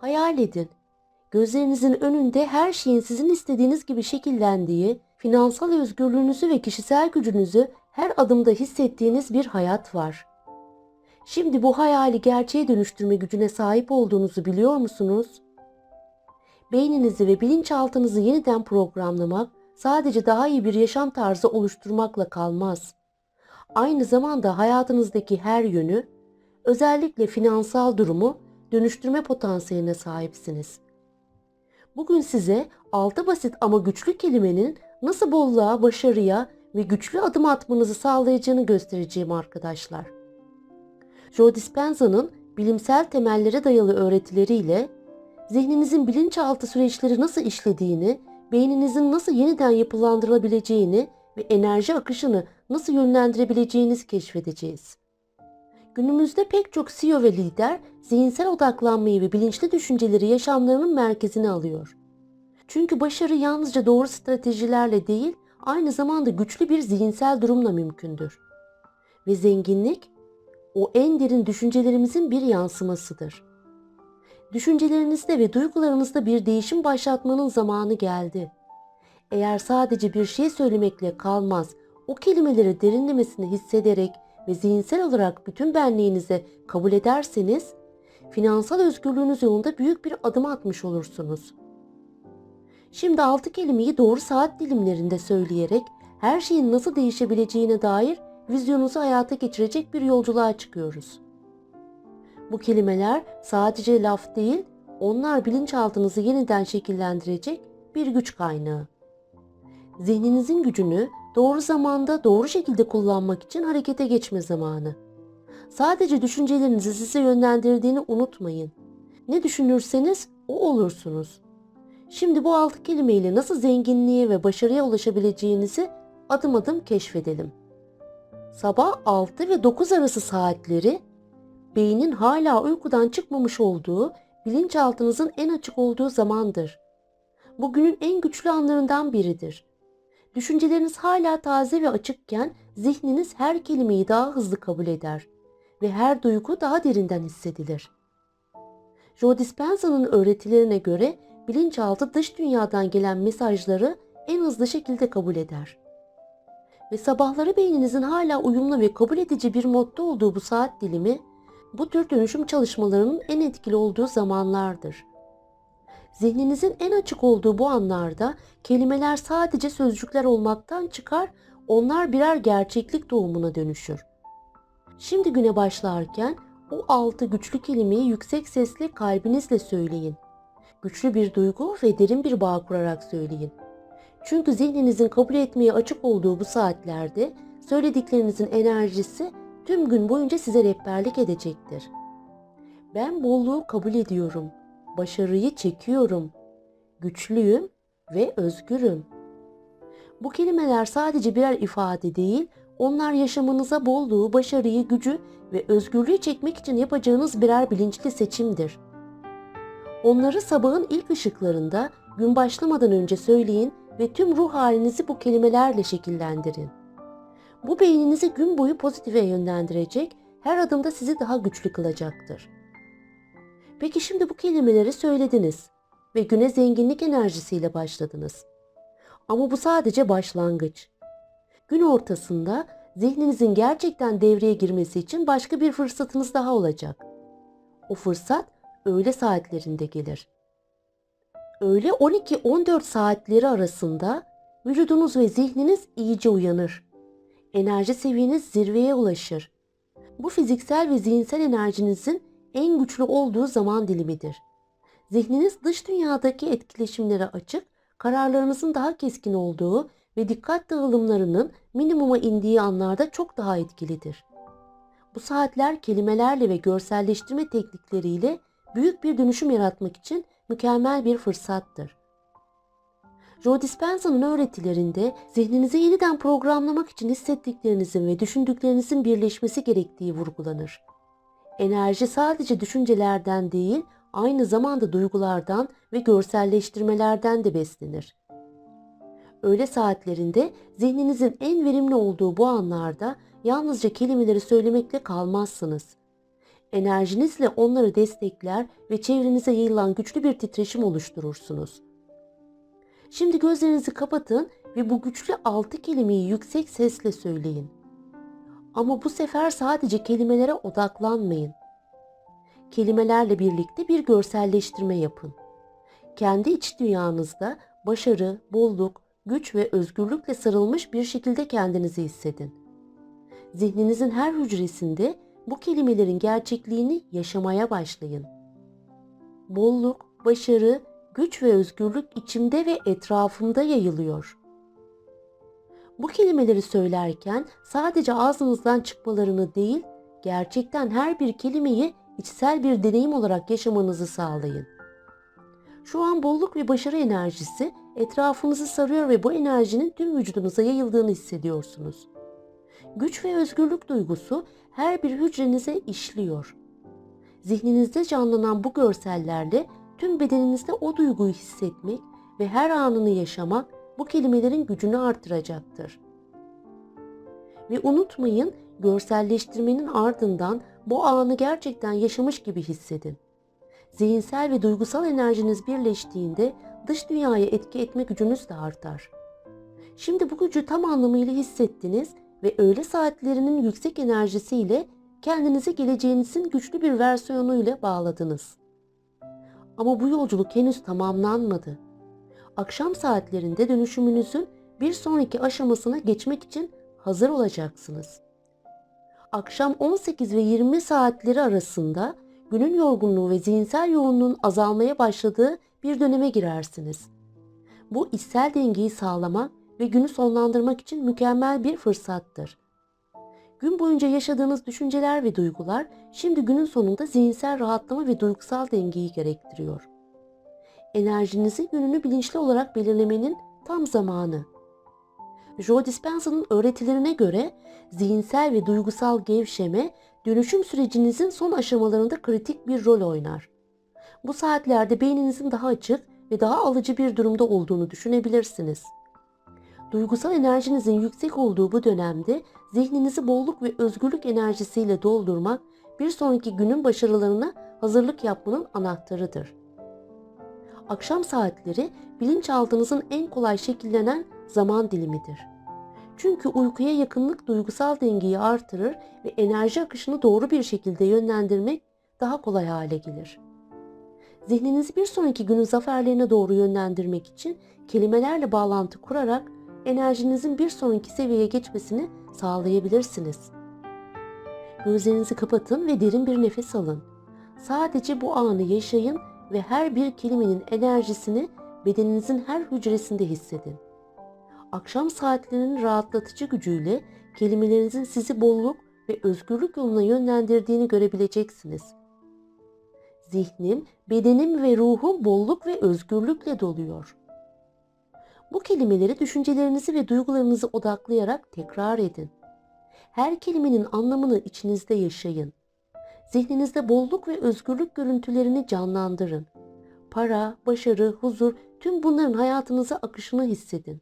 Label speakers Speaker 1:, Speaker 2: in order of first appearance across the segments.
Speaker 1: Hayal edin. Gözlerinizin önünde her şeyin sizin istediğiniz gibi şekillendiği, finansal özgürlüğünüzü ve kişisel gücünüzü her adımda hissettiğiniz bir hayat var. Şimdi bu hayali gerçeğe dönüştürme gücüne sahip olduğunuzu biliyor musunuz? Beyninizi ve bilinçaltınızı yeniden programlamak sadece daha iyi bir yaşam tarzı oluşturmakla kalmaz. Aynı zamanda hayatınızdaki her yönü, özellikle finansal durumu dönüştürme potansiyeline sahipsiniz. Bugün size altı basit ama güçlü kelimenin nasıl bolluğa, başarıya ve güçlü adım atmanızı sağlayacağını göstereceğim arkadaşlar. Joe Dispenza'nın bilimsel temellere dayalı öğretileriyle zihninizin bilinçaltı süreçleri nasıl işlediğini, beyninizin nasıl yeniden yapılandırılabileceğini ve enerji akışını nasıl yönlendirebileceğinizi keşfedeceğiz. Günümüzde pek çok CEO ve lider zihinsel odaklanmayı ve bilinçli düşünceleri yaşamlarının merkezine alıyor. Çünkü başarı yalnızca doğru stratejilerle değil, aynı zamanda güçlü bir zihinsel durumla mümkündür. Ve zenginlik o en derin düşüncelerimizin bir yansımasıdır. Düşüncelerinizde ve duygularınızda bir değişim başlatmanın zamanı geldi. Eğer sadece bir şey söylemekle kalmaz, o kelimeleri derinlemesine hissederek ve zihinsel olarak bütün benliğinize kabul ederseniz, finansal özgürlüğünüz yolunda büyük bir adım atmış olursunuz. Şimdi altı kelimeyi doğru saat dilimlerinde söyleyerek her şeyin nasıl değişebileceğine dair vizyonunuzu hayata geçirecek bir yolculuğa çıkıyoruz. Bu kelimeler sadece laf değil, onlar bilinçaltınızı yeniden şekillendirecek bir güç kaynağı. Zihninizin gücünü doğru zamanda doğru şekilde kullanmak için harekete geçme zamanı. Sadece düşüncelerinizi size yönlendirdiğini unutmayın. Ne düşünürseniz o olursunuz. Şimdi bu altı kelimeyle nasıl zenginliğe ve başarıya ulaşabileceğinizi adım adım keşfedelim. Sabah 6 ve 9 arası saatleri beynin hala uykudan çıkmamış olduğu, bilinçaltınızın en açık olduğu zamandır. Bugünün en güçlü anlarından biridir. Düşünceleriniz hala taze ve açıkken zihniniz her kelimeyi daha hızlı kabul eder ve her duygu daha derinden hissedilir. Joe Dispenza'nın öğretilerine göre bilinçaltı dış dünyadan gelen mesajları en hızlı şekilde kabul eder. Ve sabahları beyninizin hala uyumlu ve kabul edici bir modda olduğu bu saat dilimi, bu tür dönüşüm çalışmalarının en etkili olduğu zamanlardır. Zihninizin en açık olduğu bu anlarda kelimeler sadece sözcükler olmaktan çıkar, onlar birer gerçeklik doğumuna dönüşür. Şimdi güne başlarken o altı güçlü kelimeyi yüksek sesle kalbinizle söyleyin. Güçlü bir duygu ve derin bir bağ kurarak söyleyin. Çünkü zihninizin kabul etmeye açık olduğu bu saatlerde söylediklerinizin enerjisi tüm gün boyunca size rehberlik edecektir. Ben bolluğu kabul ediyorum. Başarıyı çekiyorum. Güçlüyüm ve özgürüm. Bu kelimeler sadece birer ifade değil, onlar yaşamınıza bolluğu, başarıyı, gücü ve özgürlüğü çekmek için yapacağınız birer bilinçli seçimdir. Onları sabahın ilk ışıklarında gün başlamadan önce söyleyin ve tüm ruh halinizi bu kelimelerle şekillendirin. Bu beyninizi gün boyu pozitife yönlendirecek, her adımda sizi daha güçlü kılacaktır. Peki şimdi bu kelimeleri söylediniz ve güne zenginlik enerjisiyle başladınız. Ama bu sadece başlangıç. Gün ortasında zihninizin gerçekten devreye girmesi için başka bir fırsatınız daha olacak. O fırsat öğle saatlerinde gelir. Öğle 12-14 saatleri arasında vücudunuz ve zihniniz iyice uyanır. Enerji seviyeniz zirveye ulaşır. Bu fiziksel ve zihinsel enerjinizin en güçlü olduğu zaman dilimidir. Zihniniz dış dünyadaki etkileşimlere açık, kararlarınızın daha keskin olduğu ve dikkat dağılımlarının minimuma indiği anlarda çok daha etkilidir. Bu saatler kelimelerle ve görselleştirme teknikleriyle büyük bir dönüşüm yaratmak için mükemmel bir fırsattır. Joe Dispenza'nın öğretilerinde zihninizi yeniden programlamak için hissettiklerinizin ve düşündüklerinizin birleşmesi gerektiği vurgulanır. Enerji sadece düşüncelerden değil, aynı zamanda duygulardan ve görselleştirmelerden de beslenir. Öğle saatlerinde zihninizin en verimli olduğu bu anlarda yalnızca kelimeleri söylemekle kalmazsınız. Enerjinizle onları destekler ve çevrenize yayılan güçlü bir titreşim oluşturursunuz. Şimdi gözlerinizi kapatın ve bu güçlü altı kelimeyi yüksek sesle söyleyin. Ama bu sefer sadece kelimelere odaklanmayın. Kelimelerle birlikte bir görselleştirme yapın. Kendi iç dünyanızda başarı, bolluk, güç ve özgürlükle sarılmış bir şekilde kendinizi hissedin. Zihninizin her hücresinde bu kelimelerin gerçekliğini yaşamaya başlayın. Bolluk, başarı, güç ve özgürlük içimde ve etrafımda yayılıyor. Bu kelimeleri söylerken sadece ağzınızdan çıkmalarını değil, gerçekten her bir kelimeyi içsel bir deneyim olarak yaşamanızı sağlayın. Şu an bolluk ve başarı enerjisi etrafınızı sarıyor ve bu enerjinin tüm vücudunuza yayıldığını hissediyorsunuz. Güç ve özgürlük duygusu her bir hücrenize işliyor. Zihninizde canlanan bu görsellerle tüm bedeninizde o duyguyu hissetmek ve her anını yaşamak bu kelimelerin gücünü artıracaktır. Ve unutmayın, görselleştirmenin ardından bu anı gerçekten yaşamış gibi hissedin. Zihinsel ve duygusal enerjiniz birleştiğinde dış dünyaya etki etme gücünüz de artar. Şimdi bu gücü tam anlamıyla hissettiniz ve öğle saatlerinin yüksek enerjisiyle kendinizi geleceğinizin güçlü bir versiyonuyla bağladınız. Ama bu yolculuk henüz tamamlanmadı. Akşam saatlerinde dönüşümünüzün bir sonraki aşamasına geçmek için hazır olacaksınız. Akşam 18 ve 20 saatleri arasında günün yorgunluğu ve zihinsel yoğunluğun azalmaya başladığı bir döneme girersiniz. Bu içsel dengeyi sağlamak ve günü sonlandırmak için mükemmel bir fırsattır. Gün boyunca yaşadığınız düşünceler ve duygular şimdi günün sonunda zihinsel rahatlama ve duygusal dengeyi gerektiriyor. Enerjinizi yönünü bilinçli olarak belirlemenin tam zamanı. Joe Dispenza'nın öğretilerine göre zihinsel ve duygusal gevşeme dönüşüm sürecinizin son aşamalarında kritik bir rol oynar. Bu saatlerde beyninizin daha açık ve daha alıcı bir durumda olduğunu düşünebilirsiniz. Duygusal enerjinizin yüksek olduğu bu dönemde zihninizi bolluk ve özgürlük enerjisiyle doldurmak bir sonraki günün başarılarına hazırlık yapmanın anahtarıdır. Akşam saatleri bilinçaltınızın en kolay şekillenen zaman dilimidir. Çünkü uykuya yakınlık duygusal dengeyi artırır ve enerji akışını doğru bir şekilde yönlendirmek daha kolay hale gelir. Zihninizi bir sonraki günün zaferlerine doğru yönlendirmek için kelimelerle bağlantı kurarak enerjinizin bir sonraki seviyeye geçmesini sağlayabilirsiniz. Gözlerinizi kapatın ve derin bir nefes alın. Sadece bu anı yaşayın ve her bir kelimenin enerjisini bedeninizin her hücresinde hissedin. Akşam saatlerinin rahatlatıcı gücüyle kelimelerinizin sizi bolluk ve özgürlük yoluna yönlendirdiğini görebileceksiniz. Zihnim, bedenim ve ruhum bolluk ve özgürlükle doluyor. Bu kelimeleri düşüncelerinizi ve duygularınızı odaklayarak tekrar edin. Her kelimenin anlamını içinizde yaşayın. Zihninizde bolluk ve özgürlük görüntülerini canlandırın. Para, başarı, huzur, tüm bunların hayatınıza akışını hissedin.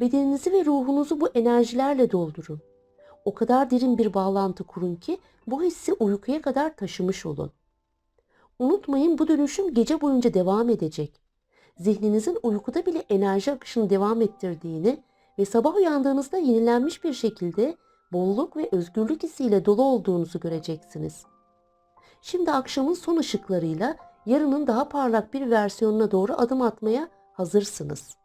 Speaker 1: Bedeninizi ve ruhunuzu bu enerjilerle doldurun. O kadar derin bir bağlantı kurun ki bu hissi uykuya kadar taşımış olun. Unutmayın bu dönüşüm gece boyunca devam edecek. Zihninizin uykuda bile enerji akışını devam ettirdiğini ve sabah uyandığınızda yenilenmiş bir şekilde bolluk ve özgürlük hissiyle dolu olduğunuzu göreceksiniz. Şimdi akşamın son ışıklarıyla yarının daha parlak bir versiyonuna doğru adım atmaya hazırsınız.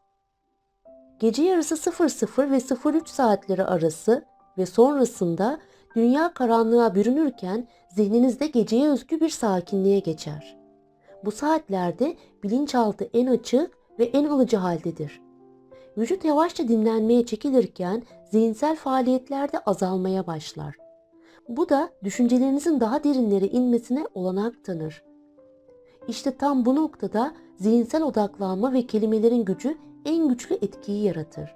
Speaker 1: Gece yarısı 00 ve 03 saatleri arası ve sonrasında dünya karanlığa bürünürken zihninizde geceye özgü bir sakinliğe geçer. Bu saatlerde bilinçaltı en açık ve en alıcı haldedir. Vücut yavaşça dinlenmeye çekilirken zihinsel faaliyetler de azalmaya başlar. Bu da düşüncelerinizin daha derinlere inmesine olanak tanır. İşte tam bu noktada zihinsel odaklanma ve kelimelerin gücü en güçlü etkiyi yaratır.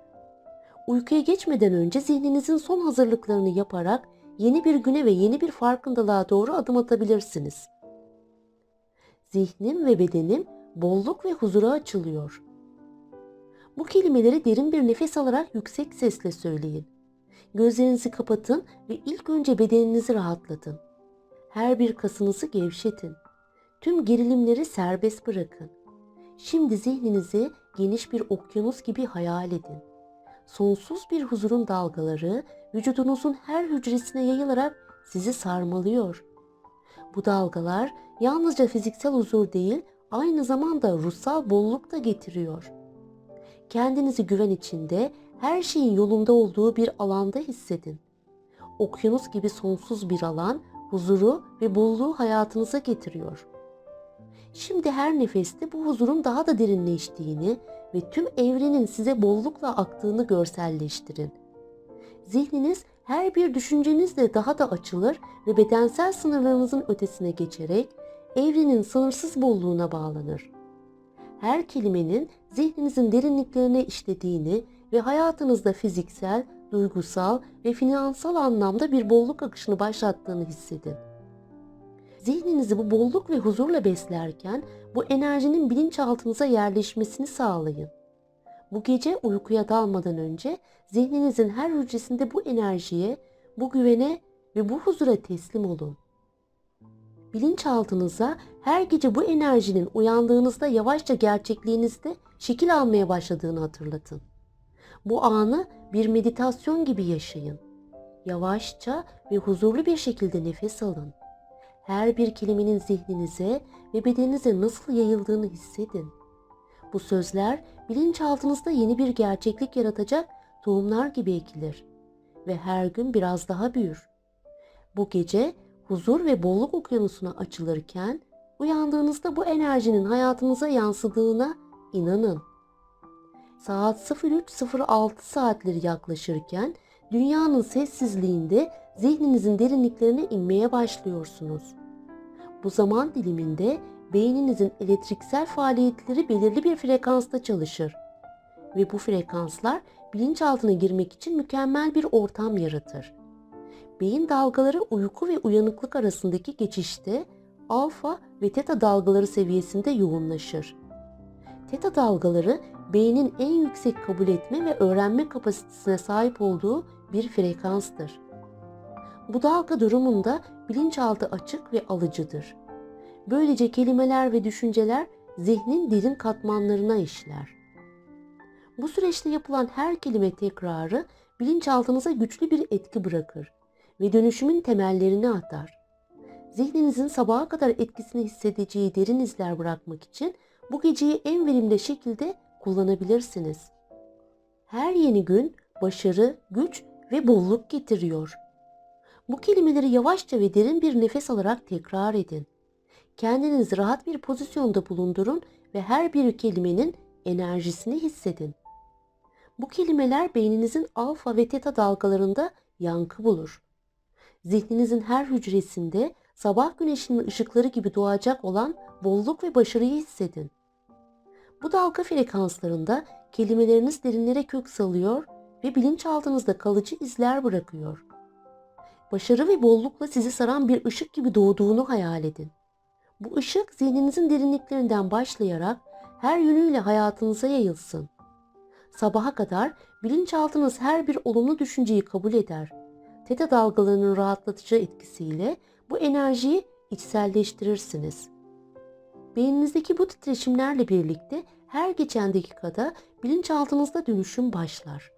Speaker 1: Uykuya geçmeden önce zihninizin son hazırlıklarını yaparak yeni bir güne ve yeni bir farkındalığa doğru adım atabilirsiniz. Zihnim ve bedenim bolluk ve huzura açılıyor. Bu kelimeleri derin bir nefes alarak yüksek sesle söyleyin. Gözlerinizi kapatın ve ilk önce bedeninizi rahatlatın. Her bir kasınızı gevşetin. Tüm gerilimleri serbest bırakın. Şimdi zihninizi geniş bir okyanus gibi hayal edin. Sonsuz bir huzurun dalgaları vücudunuzun her hücresine yayılarak sizi sarmalıyor. Bu dalgalar yalnızca fiziksel huzur değil, aynı zamanda ruhsal bolluk da getiriyor. Kendinizi güven içinde, her şeyin yolunda olduğu bir alanda hissedin. Okyanus gibi sonsuz bir alan huzuru ve bolluğu hayatınıza getiriyor. Şimdi her nefeste bu huzurun daha da derinleştiğini ve tüm evrenin size bollukla aktığını görselleştirin. Zihniniz her bir düşüncenizle daha da açılır ve bedensel sınırlarınızın ötesine geçerek evrenin sınırsız bolluğuna bağlanır. Her kelimenin zihninizin derinliklerine işlediğini ve hayatınızda fiziksel, duygusal ve finansal anlamda bir bolluk akışını başlattığını hissedin. Zihninizi bu bolluk ve huzurla beslerken bu enerjinin bilinçaltınıza yerleşmesini sağlayın. Bu gece uykuya dalmadan önce zihninizin her hücresinde bu enerjiye, bu güvene ve bu huzura teslim olun. Bilinçaltınıza her gece bu enerjinin uyandığınızda yavaşça gerçekliğinizde şekil almaya başladığını hatırlatın. Bu anı bir meditasyon gibi yaşayın. Yavaşça ve huzurlu bir şekilde nefes alın. Her bir kelimenin zihninize ve bedeninize nasıl yayıldığını hissedin. Bu sözler bilinçaltınızda yeni bir gerçeklik yaratacak tohumlar gibi ekilir ve her gün biraz daha büyür. Bu gece huzur ve bolluk okyanusuna açılırken uyandığınızda bu enerjinin hayatınıza yansıdığına inanın. Saat 03.06 saatleri yaklaşırken dünyanın sessizliğinde zihninizin derinliklerine inmeye başlıyorsunuz. Bu zaman diliminde beyninizin elektriksel faaliyetleri belirli bir frekansta çalışır ve bu frekanslar bilinçaltına girmek için mükemmel bir ortam yaratır. Beyin dalgaları uyku ve uyanıklık arasındaki geçişte alfa ve teta dalgaları seviyesinde yoğunlaşır. Teta dalgaları beynin en yüksek kabul etme ve öğrenme kapasitesine sahip olduğu bir frekanstır. Bu dalga durumunda bilinçaltı açık ve alıcıdır. Böylece kelimeler ve düşünceler zihnin derin katmanlarına işler. Bu süreçte yapılan her kelime tekrarı bilinçaltınıza güçlü bir etki bırakır ve dönüşümün temellerini atar. Zihninizin sabaha kadar etkisini hissedeceği derin izler bırakmak için bu geceyi en verimli şekilde kullanabilirsiniz. Her yeni gün başarı, güç ve bolluk getiriyor. Bu kelimeleri yavaşça ve derin bir nefes alarak tekrar edin. Kendinizi rahat bir pozisyonda bulundurun ve her bir kelimenin enerjisini hissedin. Bu kelimeler beyninizin alfa ve teta dalgalarında yankı bulur. Zihninizin her hücresinde sabah güneşinin ışıkları gibi doğacak olan bolluk ve başarıyı hissedin. Bu dalga frekanslarında kelimeleriniz derinlere kök salıyor ve bilinçaltınızda kalıcı izler bırakıyor. Başarı ve bollukla sizi saran bir ışık gibi doğduğunu hayal edin. Bu ışık zihninizin derinliklerinden başlayarak her yönüyle hayatınıza yayılsın. Sabaha kadar bilinçaltınız her bir olumlu düşünceyi kabul eder. Teta dalgalarının rahatlatıcı etkisiyle bu enerjiyi içselleştirirsiniz. Beyninizdeki bu titreşimlerle birlikte her geçen dakikada bilinçaltınızda dönüşüm başlar.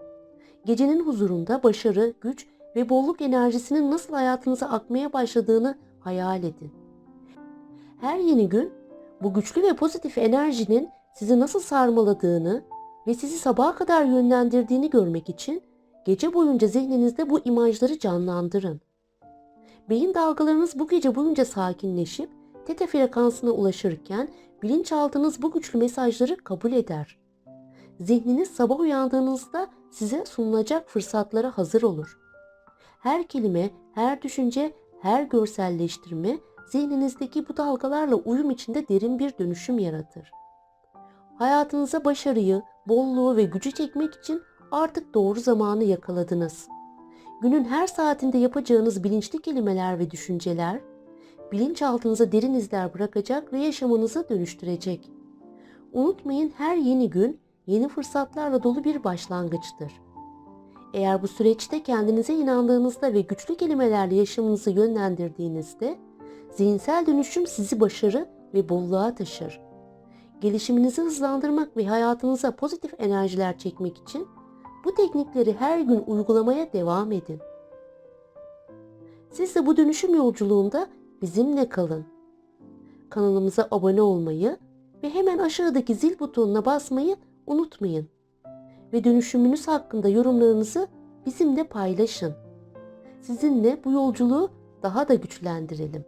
Speaker 1: Gecenin huzurunda başarı, güç ve bolluk enerjisinin nasıl hayatınıza akmaya başladığını hayal edin. Her yeni gün bu güçlü ve pozitif enerjinin sizi nasıl sarmaladığını ve sizi sabaha kadar yönlendirdiğini görmek için gece boyunca zihninizde bu imajları canlandırın. Beyin dalgalarınız bu gece boyunca sakinleşip teta frekansına ulaşırken bilinçaltınız bu güçlü mesajları kabul eder. Zihniniz sabah uyandığınızda size sunulacak fırsatlara hazır olur. Her kelime, her düşünce, her görselleştirme zihninizdeki bu dalgalarla uyum içinde derin bir dönüşüm yaratır. Hayatınıza başarıyı, bolluğu ve gücü çekmek için artık doğru zamanı yakaladınız. Günün her saatinde yapacağınız bilinçli kelimeler ve düşünceler, bilinçaltınıza derin izler bırakacak ve yaşamınızı dönüştürecek. Unutmayın her yeni gün yeni fırsatlarla dolu bir başlangıçtır. Eğer bu süreçte kendinize inandığınızda ve güçlü kelimelerle yaşamınızı yönlendirdiğinizde Zihinsel dönüşüm sizi başarı ve bolluğa taşır. Gelişiminizi hızlandırmak ve hayatınıza pozitif enerjiler çekmek için bu teknikleri her gün uygulamaya devam edin. Siz de bu dönüşüm yolculuğunda bizimle kalın. Kanalımıza abone olmayı ve hemen aşağıdaki zil butonuna basmayı unutmayın. Ve dönüşümünüz hakkında yorumlarınızı bizimle paylaşın. Sizinle bu yolculuğu daha da güçlendirelim.